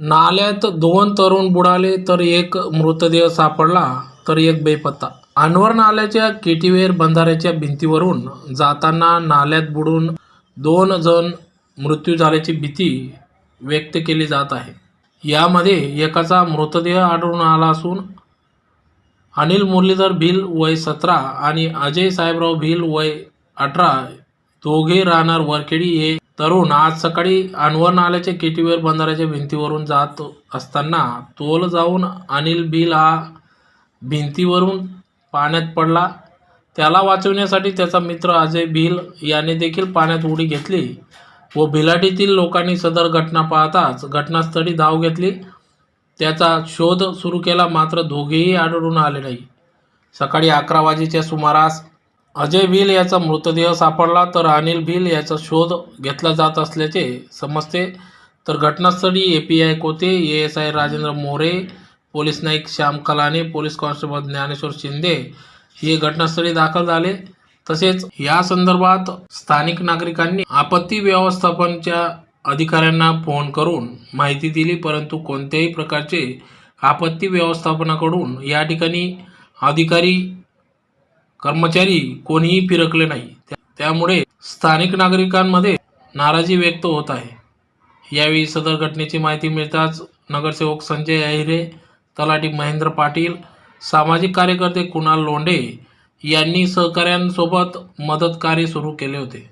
नाल्यात दोन तरुण बुडाले तर एक मृतदेह सापडला तर एक बेपत्ता. अनवर नाल्याच्या केटीवेर बंधाऱ्याच्या भिंतीवरून जाताना नाल्यात बुडून दोन जण मृत्यू झाल्याची भीती व्यक्त केली जात आहे. यामध्ये एकाचा मृतदेह आढळून आला असून अनिल मुरलीधर भिल वय सतरा आणि अजय साहेबराव भिल वय अठरा दोघे राहणार वरखेडी हे तरुण आज सकाळी अनवर नाल्याच्या केटीवेर बंधाऱ्याच्या भिंतीवरून जात असताना तोल जाऊन अनिल बिल हा भिंतीवरून पाण्यात पडला. त्याला वाचवण्यासाठी त्याचा मित्र अजय भिल याने देखील पाण्यात उडी घेतली व भिलाटीतील लोकांनी सदर घटना पाहताच घटनास्थळी धाव घेतली. त्याचा शोध सुरू केला मात्र दोघेही आढळून आले नाही. सकाळी अकरा वाजेच्या सुमारास अजय भिल याचा मृतदेह सापडला तर अनिल भिल याचा शोध घेतला जात असल्याचे समजते. तर घटनास्थळी A P I Kote A S I Rajendra More police Naik Shyam Kalane police constable Dnyaneshwar Shinde हे घटनास्थळी दाखल झाले. तसेच या संदर्भात स्थानिक नागरिकांनी आपत्ती व्यवस्थापनच्या अधिकाऱ्यांना फोन करून माहिती दिली परंतु कोणत्याही प्रकारचे आपत्ती व्यवस्थापनाकडून या ठिकाणी अधिकारी कर्मचारी कोणीही फिरकले नाही. त्यामुळे स्थानिक नागरिकांमध्ये नाराजी व्यक्त होत आहे. यावेळी सदर घटनेची माहिती मिळताच नगरसेवक संजय अहिरे तलाठी महेंद्र पाटील सामाजिक कार्यकर्ते कुणाल लोंढे यांनी सहकाऱ्यांसोबत मदत कार्य सुरू केले होते.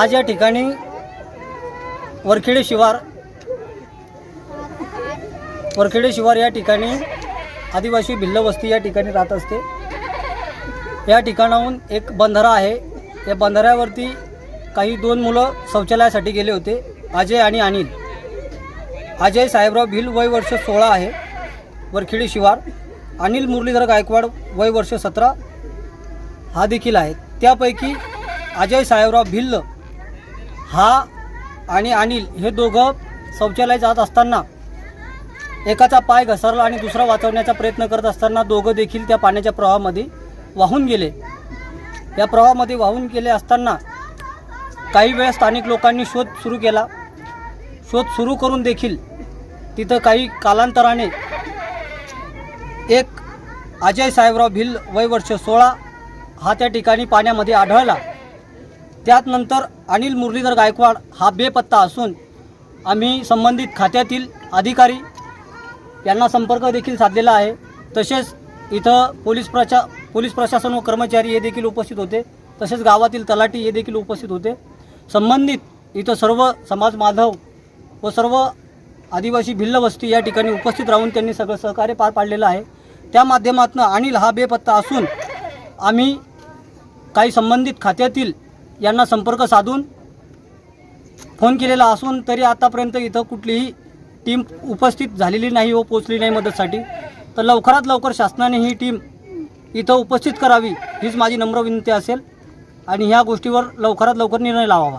आज या ठिकाणी वरखेडे शिवार वरखेडे शिवार या ठिकाणी आदिवासी भिल्ल वस्ती या ठिकाणी राहत असते. या ठिकाणाहून एक बंधारा आहे. या बंधाऱ्यावरती काही दोन मुलं शौचालयासाठी गेले होते अजय आणि अनिल. अजय साहेबराव भिल वय वर्ष सोळा आहे वरखेडी शिवार. अनिल मुरलीधर गायकवाड वय वर्ष सतरा. हा देखील आहे. त्यापैकी अजय साहेबराव भिल्ल हा आणि अनिल हे दोघं शौचालय जात असताना एकाचा पाय घसरला आणि दुसरा वाचवण्याचा प्रयत्न करत असताना दोघं देखील त्या पाण्याच्या प्रवाहामध्ये वाहून गेले. या प्रवाहामध्ये वाहून गेले असताना काही वेळ स्थानिक लोकांनी शोध सुरू केला. शोध सुरू करून देखील तिथं काही कालांतराने एक अजय साहेबराव भिल वय वर्ष सोळा हा त्या ठिकाणी पाण्यामध्ये आढळला. त्यातनंतर अनिल मुरलीधर गायकवाड हा बेपत्ता असून आम्ही संबंधित खात्यातील अधिकारी यांना संपर्क देखील साधलेला आहे. तसेच इथं पोलीस प्रशा पोलीस प्रशासन व कर्मचारी हे देखील उपस्थित होते. तसेच गावातील तलाठी हे देखील उपस्थित होते. संबंधित इथं सर्व समाज माधव व सर्व आदिवासी भिल्ल वस्ती या ठिकाणी उपस्थित राहून त्यांनी सगळं सहकार्य पार पाडलेलं आहे. त्या माध्यमातून अनिल हा बेपत्ता असून आम्ही काही संबंधित खात्यातील यांना संपर्क साधून फोन केलेला असून तरी आतापर्यंत इथं कुठलीही टीम उपस्थित झालेली नाही व पोचली नाही मदतसाठी. तर लवकरात लवकर शासनाने ही टीम इथं उपस्थित करावी हीच माझी नम्र विनंती असेल. आणि ह्या गोष्टीवर लवकरात लवकर निर्णय लावावा.